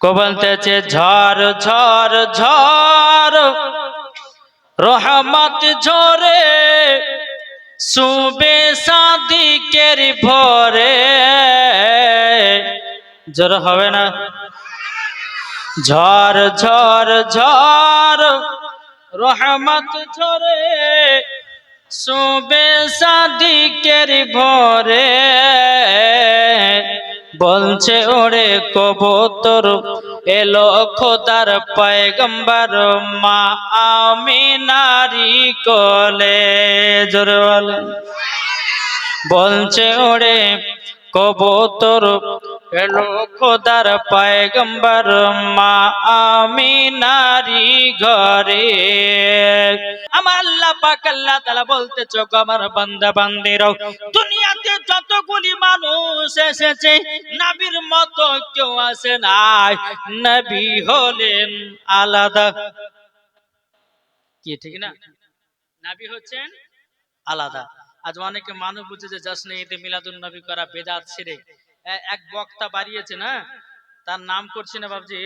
বলতেছে ঝড় ঝড় ঝড়, রহমত ঝরে সুবে সাদিকের ভরে। জোর হবে না? ঝড় ঝড় ঝড়, রহমত ঝরে সুবে সাদিকের ভরে। বলছে ওরে কবুতর এলো খোদার পায়গম্বর মা আমি নারী কলে। জোরে বলছে ওরে কবুতর এলো খোদার পয়গম্বর, মা আমি নারী ঘরে। আমার আল্লাহ পাক আল্লাহ তাআলা বলতে চোখ আমার বান্দা বান্দিরাও দুনিয়াতে যতগুলি মানুষ এসেছে, নবীর মতো কেউ আসে নাই। নবী হলেন আলাদা। কি, ঠিক না? নবী হচ্ছেন আলাদা। আজ অনেকে মানুষ বুঝে যে জাসনে ঈদে মিলাদুন নবী করা বেদাত ছেড়ে এক বক্তা বাড়িয়েছে না? তার নাম করছি না বাবজি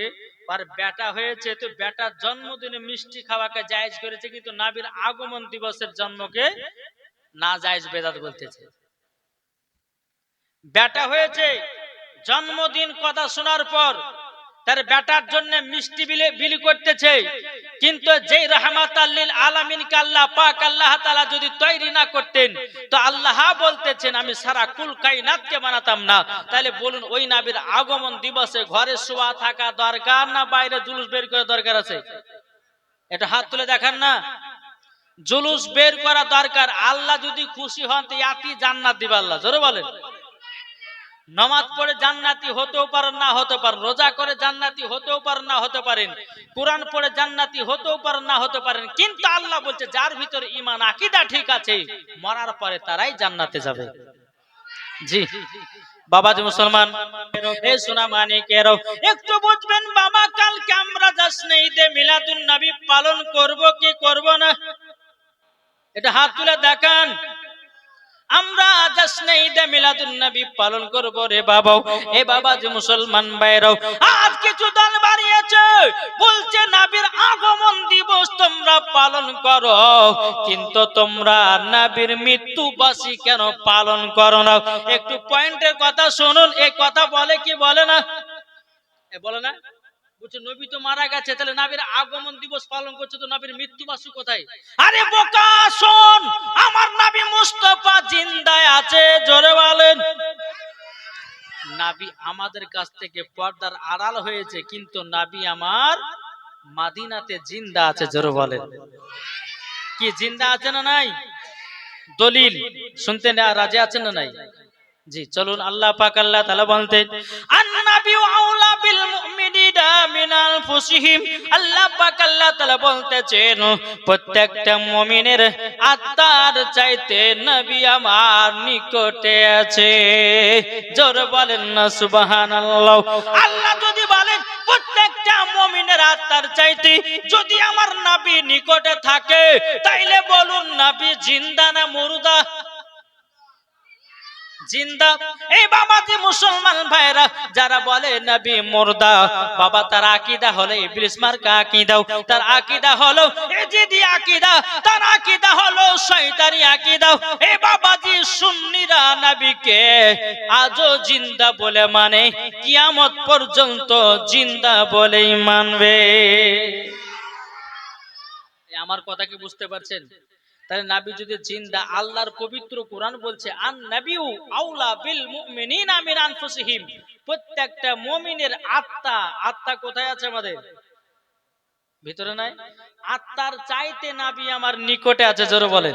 আর বেটা হয়েছে তো বেটার জন্মদিনে মিষ্টি খাওয়াকে জায়েজ করেছে, কিন্তু নাবির আগমন দিবসের জন্মকে না জায়েজ বেদাত বলতেছে। বেটা হয়েছে, জন্মদিন কথা শোনার পর তার বেটার জন্য মিষ্টি বিলে বিলি করতেছে। কিন্তু যেই রহমাত আল্লিল আলামিনকে আল্লাহ পাক আল্লাহ তাআলা যদি তৈরি না করতেন, তো আল্লাহ বলতেছেন, আমি সারা কুল কায়নাতকে বানাতাম না। তাহলে বলুন, ওই নাবির আগমন দিবসে ঘরে শোয়া থাকা দরকার না বাইরে জুলুস বের করে দরকার আছে? এটা হাত তুলে দেখান না। জুলুস বের করা দরকার। আল্লাহ যদি খুশি হন, তো ইয়াতি জান্নাত দিবে আল্লাহ। জোরে বলেন। নমাজ পড়ে জান্নাতি হতেও পারেন, না হতে পারেন, রোজা করে জান্নাতি হতেও পারেন, না হতে পারেন, কোরআন পড়ে জান্নাতি হতেও পারেন, না হতে পারেন, কিন্তু আল্লাহ বলছে, যার ভিতরে ইমান আকিদা ঠিক আছে, মরার পরে তারাই জান্নাতে যাবে। জি, বাবাজি মুসলমান এই সোনা মানিকেরও একটু বুঝবেন, বাবা, কালকে আমরা যাসনে ঈদে মিলাদুন নবী পালন করব কি করব না? এটা হাত তুলে দেখান। আমরা জাসনে ঈদে মিলাদুন নবী পালন করব রে বাবা এ বাবা যে মুসলমান ভাইরাও আজ কিছু দল বাড়িয়েছে। বলছে, নবীর আগমন দিবস তোমরা পালন করো। কিন্তু তোমরা নবীর মৃত্যু বাসী কেন পালন করো না? একটু পয়েন্টের কথা শুনুন এই কথা বলে কি বলে না? বলে না? বলছে নবী তো মারা গেছে তাহলে নাবির আগমন দিবস পালন করছে তো নবীর মৃত্যু বাসু কোথায়? আরে বোকা শোন আমার নাবি মুস্তফা জিন্দায় আছে জোরে বলেন। নাবি আমাদের কাছ থেকে পর্দার আড়াল হয়েছে কিন্তু নাবি আমার মাদিনাতে জিন্দা আছে জোরে বলেন। কি জিন্দা আছে না নাই? দলিল শুনতে না রাজি আছেন না নাই? জি চলুন আল্লাহ পাক আল্লাহ তাআলা বলতেন আন্নাবি আউলা বিল মুমিনিনা মিন আনফুসিহিম আল্লাহ পাক আল্লাহ তাআলা বলতেছেন, প্রত্যেকটা মুমিনের আত্মার চাইতে নবী আমার নিকটে আছে। জোর বলেন না, সুবহানাল্লাহ। আল্লাহ যদি বলেন, প্রত্যেকটা মুমিনের আত্মার চাইতে যদি আমার নবী নিকটে থাকে, তাইলে বলুন, নবী জিন্দা না মুর্দা? জিন্দা। এই বাবা যে মুসলমান ভাইরা, যারা বলে নবী মুর্দা, বাবা তার আকীদা হলো ইবলিস মার্কা আকীদা। তার আকীদা হলো এজিদি আকীদা, তার আকীদা হলো শয়তানি আকীদা। এই বাবা জি সুন্নিরা নবীকে আজও জিন্দা বলে মানে কিয়ামত পর্যন্ত জিন্দা বলেই মানবে। আমার কথা কি বুঝতে পারছেন? তাহলে নাবি যদি জিন্দা আল্লাহর পবিত্র কোরআন বলছে, আন নাবিউ আউলা বিল মুমিনিনা মিন আনফুসিহিম। প্রত্যেকটা মুমিনের আত্মা আত্মা কোথায় আছে আমাদের? ভিতরে নাই? আত্মার চাইতে নাবি আমার নিকটে আছে, জোরে বলেন।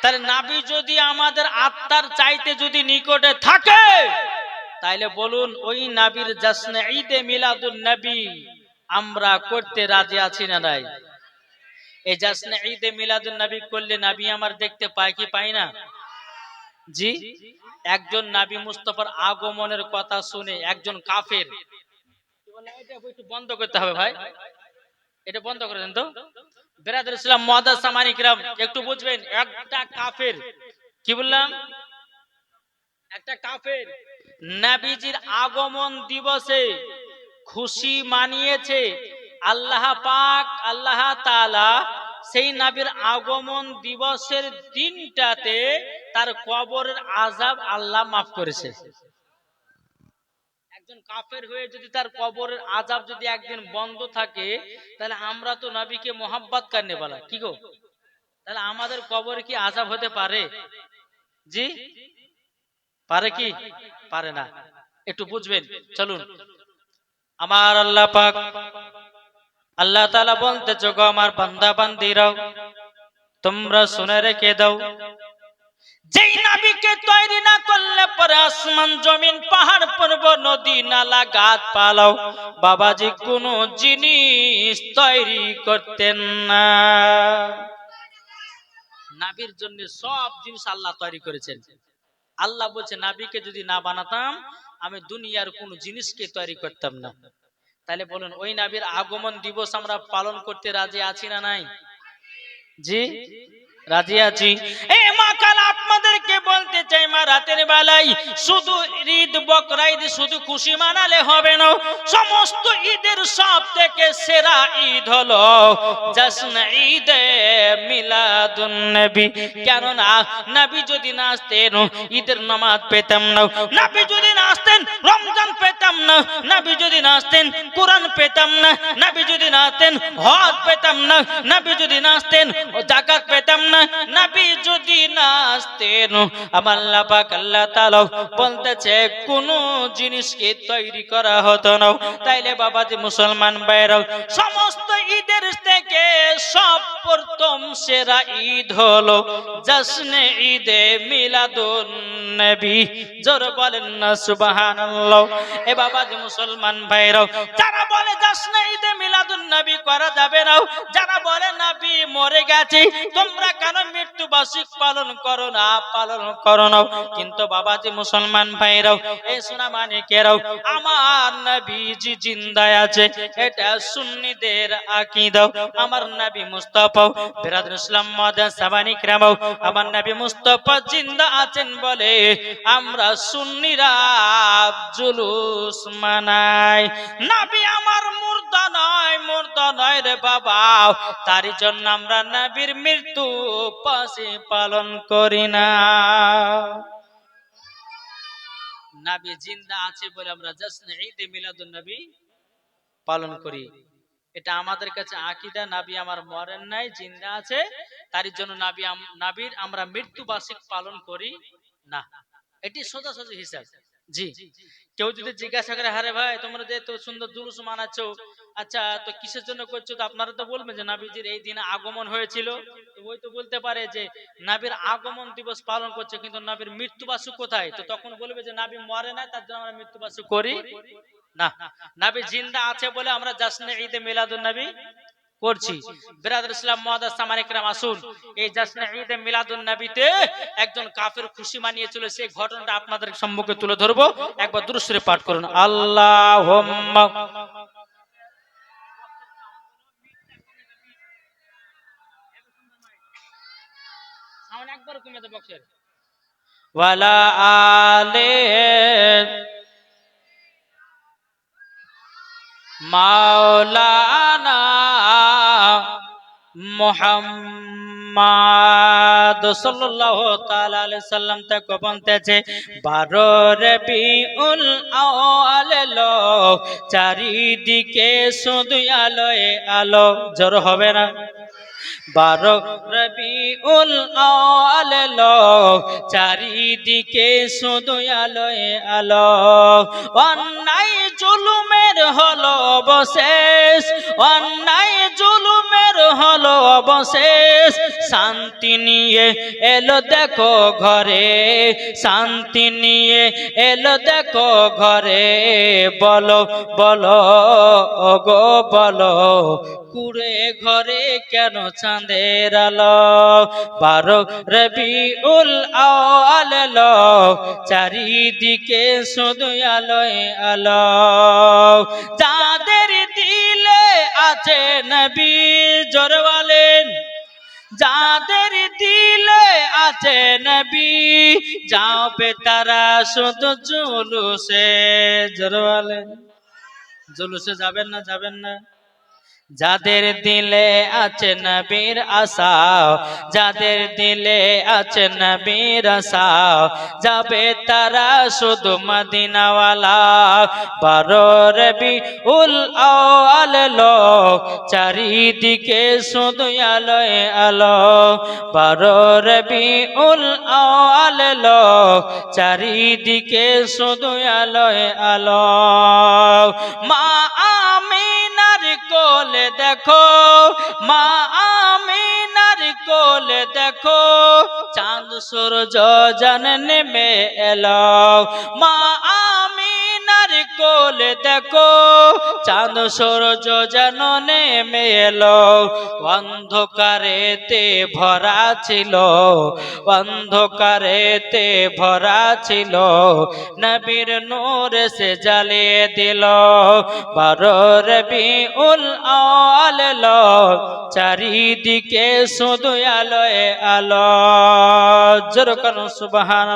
তাহলে নাবি যদি আমাদের আত্মার চাইতে যদি নিকটে থাকে, তাইলে বলুন, ওই নাবির জাসনে ঈদে মিলাদুন নবী, আমরা করতে রাজি আছি না নাই? এই জাসনে ঈদে নবী করলে আমার দেখতে পায় কি পায় না? জি, একজন মুস্তফার আগমনের কথা শুনে একজন কাফের। বন্ধ করতে হবে ভাই। এটা বন্ধ করে দেন তো। বেরাদুল ইসলাম একটু বুঝবেন, একটা কাফের, কি বললাম? একটা কাফের নাবিজির আগমন দিবসে খুশি মানিয়েছে আল্লাহ পাক, আল্লাহ তাআলা সেই নাবির আগমন দিবসের দিনটাতে তার কবরের আজাব আল্লাহ মাফ করেছে। কাফের হয়ে যদি তার কবরের আজাব যদি একদিন বন্ধ থাকে, তাহলে আমরা তো নবীকে মোহাব্বত কারণে বলা। কি গো? তাহলে আমাদের কবরে কি আজাব হতে পারে? জি? পারে কি? পারে না। একটু বুঝবেন, চলুন। আমার আল্লাহ পাক আল্লাহ তালা বলতে গো আমার বান্দা বান্দিরাও, তোমরা শুনে রেখে দাও। যেই নাবিকে তৈরি না করলে পরে আসমান, জমিন, পাহাড়, পর্বত, নদী, নালা, গাছ পালাও। বাবাজি কোনো জিনিস তৈরি করতেন না। নাবির জন্য সব জিনিস আল্লাহ তৈরি করেছেন। আল্লাহ বলছে, নাবিকে যদি না বানাতাম, আমি দুনিয়ার কোন জিনিসকে তৈরি করতাম না। তাহলে বলুন, ওই নাবির আগমন দিবস আমরা পালন করতে রাজি আছি না নাই? জি? রাজি আছি। এ মা কাল আপনাদেরকে বলতে চাই মা, রাতের বেলায় শুধু ঈদ, বকরা ঈদ, শুধু খুশি মানালে হবে না। সমস্ত ঈদের সব থেকে সেরা ঈদ হলো জশ্ন ঈদে মিলাদুন নবী। কেননা নবী যদি না আসতেন, ঈদের নামাজ পেতাম না। নবী যদি না আসতেন, রমজান পেতাম না। নবী যদি না আসতেন, কোরআন পেতাম না। নবী যদি না আসতেন, হজ পেতাম না। নবী যদি না আসতেন, জাকাত পেতাম না। নবী যদি না আসতেন বলতেছে, কোন জিনিসকে তৈরি করা হতো না। তাইলে বাবা যে মুসলমান ভাইরাও সমস্ত ঈদের থেকে সব প্রথম সেরা ঈদ হলো জশ্নে ঈদে মিলাদুন জোর বলেন না এ বাবা যে মুসলমান ভাইরাও, যারা বলে জশ্নে ঈদে মিলাদুন নবী করা যাবে না, যারা বলে নবী মরে গেছে, তোমরা কেন মৃত্যু পালন করো না? পালন করো। কিন্তু বাবা যে মুসলমান ভাইরাও সোনা মানিকেরাও আমার নবীজি জিন্দায় আছে, এটা সুন্নিদের আমার নবী মুস্তাফা বিরাদুল ইসলাম সাবানি আমার নবী মুস্তাফা জিন্দা আছেন বলে আমরা সুন্নিরা জুলুস মানাই। নবী আমার মুর্দা নয় মুর্দা নয় রে বাবা। তারই জন্য আমরা নবীর মৃত্যু পাশে পালন করি না। নাবি জিন্দা আছে বলে আমরা জাস্ট ঈদে মিলাদুন নবী পালন করি। এটা আমাদের কাছে আকিদা, নাবি আমার মরেন নাই, জিন্দা আছে, তার জন্য নাবি নাবির আমরা মৃত্যু বার্ষিক পালন করি না। এটি সোজাসুজি হিসাব। জি। কেউ যদি জিজ্ঞাসা করে হারে ভাই, তোমরা যে এত সুন্দর জুলুস মানাচ্ছ আচ্ছা তো কিসের জন্য করছ? তো আপনারা তো বলবেন যে, নাবিজির এই দিনে আগমন হয়েছিল। ওই তো বলতে পারে যে, নাবির আগমন দিবস পালন করছে, কিন্তু নাবির মৃত্যু বার্ষিক কোথায়? তো তখন বলবে যে, নাবি মরে নাই, তার জন্য আমরা মৃত্যু বার্ষিক করি। না। নাবি জিন্দা আছে বলে আমরা জাসনে ঈদে মিলাদুন নবী করছি। বিরাদুল ইসলাম মুআদ্দাস সামানিকরাম আসুন। এই জাসনে ঈদে মিলাদুন নবীতে একজন কাফের খুশি মানিয়েছিল, সেই ঘটনাটা আপনাদের সম্মুখে তুলে ধরবো। একবার দুরুসরে পাঠ করুন। আল্লাহুম্মা একবার কমে দাও ওয়ালা আলে মাওলানা মোহাম্মদ সাল্লাল্লাহু তাআলা আলাইহি সাল্লাম তাকে বলতেছে বারো রবিউল আউয়াল লো চারিদিকে শুধু আলোয় আলো, জোর হবে না। বারো রবিউল আউয়াল লো চারিদিকে শুধু আলোয় আলো। অন্যায় জুলুমের হলো অবশেষ, অন্যায় জুলুমের হলো অবশেষ। শান্তি নিয়ে এলো দেখো ঘরে। শান্তি নিয়ে এলো দেখো ঘরে। বলো বলো গো বলো কুড়ে ঘরে কেন চাঁদের আলো? বারো রবি উল আলো, চারিদিকে শুধু আলোয় আলো। যাদের দিলে আছে নবী জোর যাদের দিলে আছে নবী যাবে তারা শুধু জুলুসে, জোর জুলুসে যাবেন না যাবেন না। যাদের দিলে আছে নবীর আশা যাদের দিলে আছে নবীর আশা যাবে তারা শুধু মদিনাওয়ালা। বারো রবি উল আলো চারিদিকে শুধু আলোয় আলো। বারো রবি উল আলো চারিদিকে শুধু আলোয় আলো। মা কোলে দেখো মা আমিনার কোলে দেখো চাঁদ সূর্য জান নেমে এলো। মা কোলে দেখো, চাঁদ সূরজ যেন নেমে এলো অন্ধকারেতে ভরা ছিল, অন্ধকারেতে ভরা ছিল। নবীর নূর সে জ্বালিয়ে দিল, বারো রবি উল আলো চারিদিকে শুধু আলোয় আলো। জোর কেন সুবাহান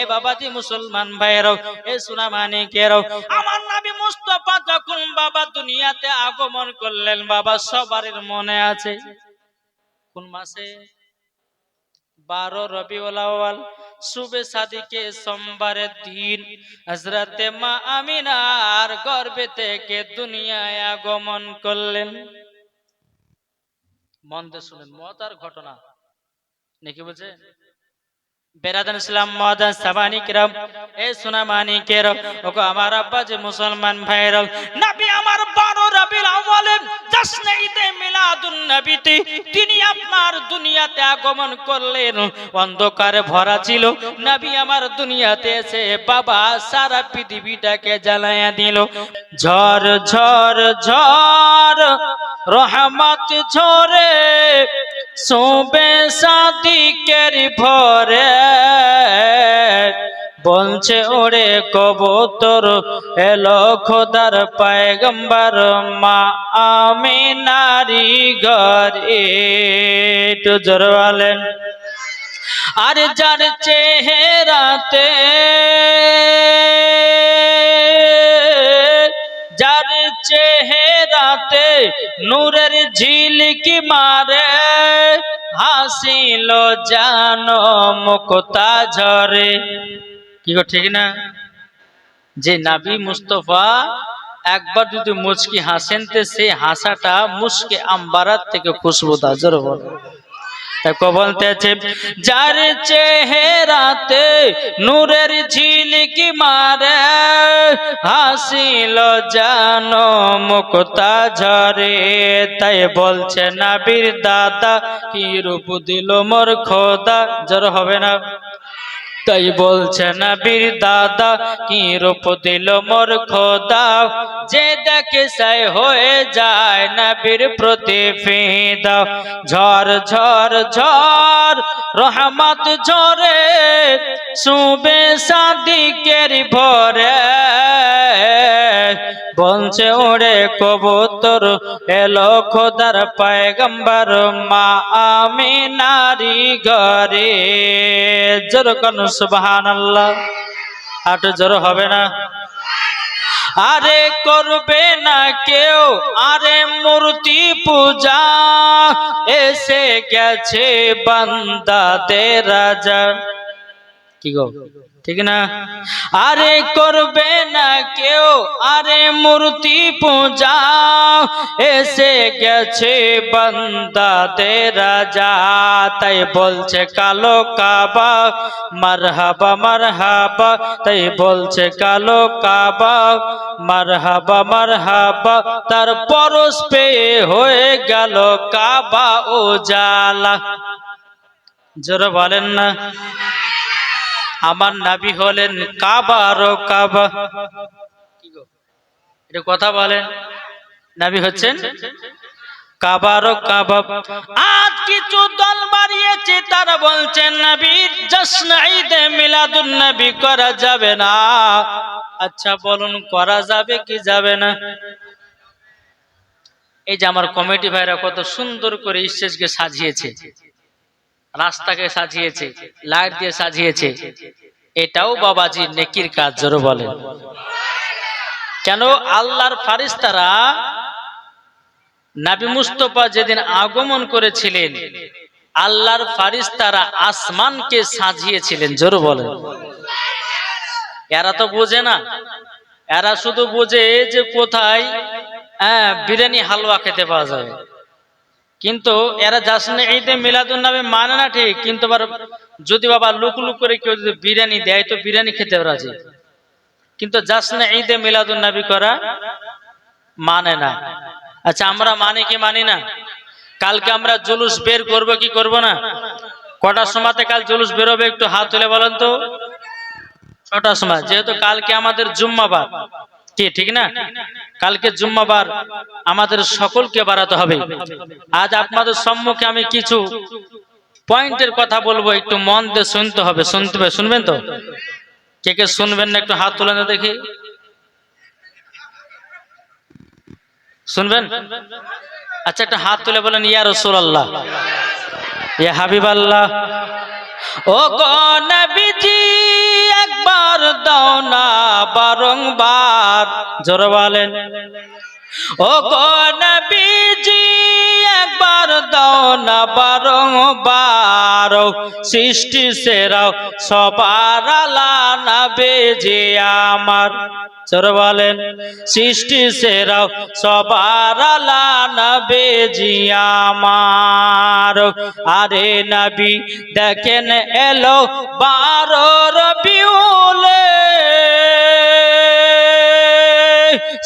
এ বাবাজি মুসলমান ভাইরাও এ সোনা মানিকেরাও আমার নবী মুস্তফা যখন বাবা দুনিয়াতে আগমন করলেন, বাবা সবার মনে আছে। কোন মাসে? বারো রবিউল আউয়াল, শুভে সাদিকে সোমবারের দিন। হজরতে মা আমিনার গর্বে থেকে দুনিয়ায় আগমন করলেন। মন দিয়ে শুনেন মজার ঘটনা। নাকি বলছে? বেরাদান ইসলাম, মহাদান সাবানি কিরম। এ সোনা মানি কেরম ওগো আমার আব্বা যে মুসলমান ভাইরাও নবী আমার বারো রবিল আউয়ালে, জশ্নে ঈদে মিলাদুন নবীতে তিনি আপনার দুনিয়াতে আগমন করলেন। অন্ধকারে ভরা ছিল, নবী আমার দুনিয়াতে এসে বাবা সারা পৃথিবীটাকে জ্বালায়া দিল। ঝড় ঝড় ঝড় রহমত ঝরে সোবে সাদিকের ভরে বলছে, ওরে কবুতর, এলো খোদার পায়গম্বর, মা আমি নারী ঘরে, একটু জোর আর যার চেহারাতে যার চেহারাতে নূরের ঝিলকি মারে, হাসিল জানো মুক্তা ঝরে। কি গো, ঠিক না? যে নাবি মুস্তফা একবার যদি মুচকি হাসেন সে হাসাটা মুসকে আম্বারাত থেকে খুশবুদা জোর বলে। দেখো বলতেছে যার চেহারাতে নূরের ঝিলিকি মারে, হাসিল জানো মুক্তা ঝরে। তাই বলছে না বীর দাদা, কি রূপ দিল মোর খোদা? জোর হবে না। তাই বলছে নবীর দাদা, কি রূপ দিল মোর খোদা? যে দেখে সাই হয়ে যায় নবীর প্রতি ফিদা ঝড় ঝড় ঝড় রহমত ঝরে সুবে সাদিকের ভরে। বলছে ওরে কবুতর, এলো খোদার পায়গম্বর। মা আমি নারী ঘরে। জোর কোন সুবহান আল্লাহ আট জোর হবে না। আরে করবে না কেউ। আরে মূর্তি পূজা। এসে গেছে বান্দাতে রাজা। কি গো? ঠিক না? আরে করবে না কেউ, আরে মূর্তি পূজা, এসে গেছে বান্দাতে রাজা, তাই বলছে কালো কাবা, মারহাবা মারহাবা, তাই বলছে কালো কাবা, মারহাবা মারহাবা, তার পরশ পেয়ে হয়ে গেল কাবা ও জালা জোরে বলেন না। আমার নাবি হলেন কাবার কাবা? এটা কথা বলেন। নাবি হচ্ছেন? কাবার ও কাবা। আজ কিছু দল বাড়িয়েছে, তারা বলছেন নবীর জশ্ন ঈদে মিলাদুন নবী করা যাবে না। আচ্ছা বলুন, করা যাবে কি যাবে না? এই যে আমার কমিটি ভাইরা কত সুন্দর করে স্টেজকে সাজিয়েছে। রাস্তাকে সাজিয়েছে, লাইট দিয়ে সাজিয়েছে। এটাও বাবাজি নেকির কাজ, জোর বলে কেন আল্লাহর ফারিস্তারা নাবি মুস্তফা যেদিন আগমন করেছিলেন, আল্লাহর ফারিস্তারা আসমানকে সাজিয়েছিলেন, জোর বলেন। এরা তো বোঝে না। এরা শুধু বোঝে যে কোথায় হ্যাঁ বিরিয়ানি হালুয়া খেতে পাওয়া যাবে। কিন্তু এরা জাসনে ঈদে মিলাদুন নামে মানে না ঠিক, কিন্তু যদি বাবা লুক লুক করে কেউ যদি বিরিয়ানি দেয়, তো বিরিয়ানি খেতে রাজি। কিন্তু জাসনে ঈদে মিলাদুন নবী করা মানে না। আচ্ছা আমরা মানে কি মানি না? কালকে আমরা জুলুস বের করব কি করব না? কটার সময়তে কাল জুলুস বেরোবে একটু হাত তুলে বলেন তো? ছটার সময়, যেহেতু কালকে আমাদের জুম্মাবার। কি, ঠিক না? কালকে জুম্মাবার আমাদের সকলকে বাড়াতে হবে। আজ আপনাদের সম্মুখে আমি কিছু পয়েন্টের কথা বলব, একটু মন দিয়ে শুনতে হবে। শুনতে হবে, শুনবেন তো? কে কে শুনবেন না, একটু হাত তুলে দেখি। শুনবেন? আচ্ছা একটা হাত তুলে বলেন, ইয়া রসুল আল্লাহ ইয়া হাবিব আল্লাহ ও গো নবীজি একবার দাও না বারংবার। জোর বলেন ও গো নবীজি একবার দাও না বারংবার সৃষ্টি সেরাও সবার নবে যে আমার। জোরে বলেন, সৃষ্টি সেরাও সবার আলা নবে আমার। আরে নবী, দেখেন এলো বারো রবিউলে।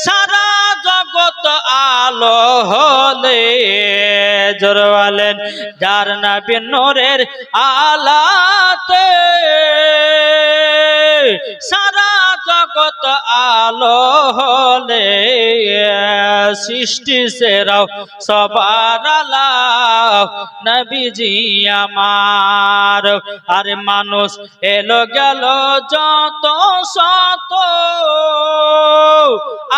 সারা জগৎ আলো হলে জোরওয়ালেন যার না নোরের আলাতে সারা জগৎ আলো হলে সৃষ্টি সেরাও, সবার নবীজি আমার। আরে মানুষ এলো গেল যত শত,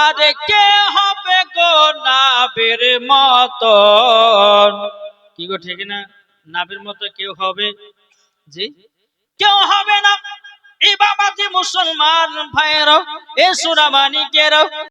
আরে কে হবে গো নাবির মতন? কি গো ঠিক না? নাবির মতো কেউ হবে? জি? কেউ হবে না। এই বাবাজি মুসলমান ভাইয়ের এ সুরামানিকেরও।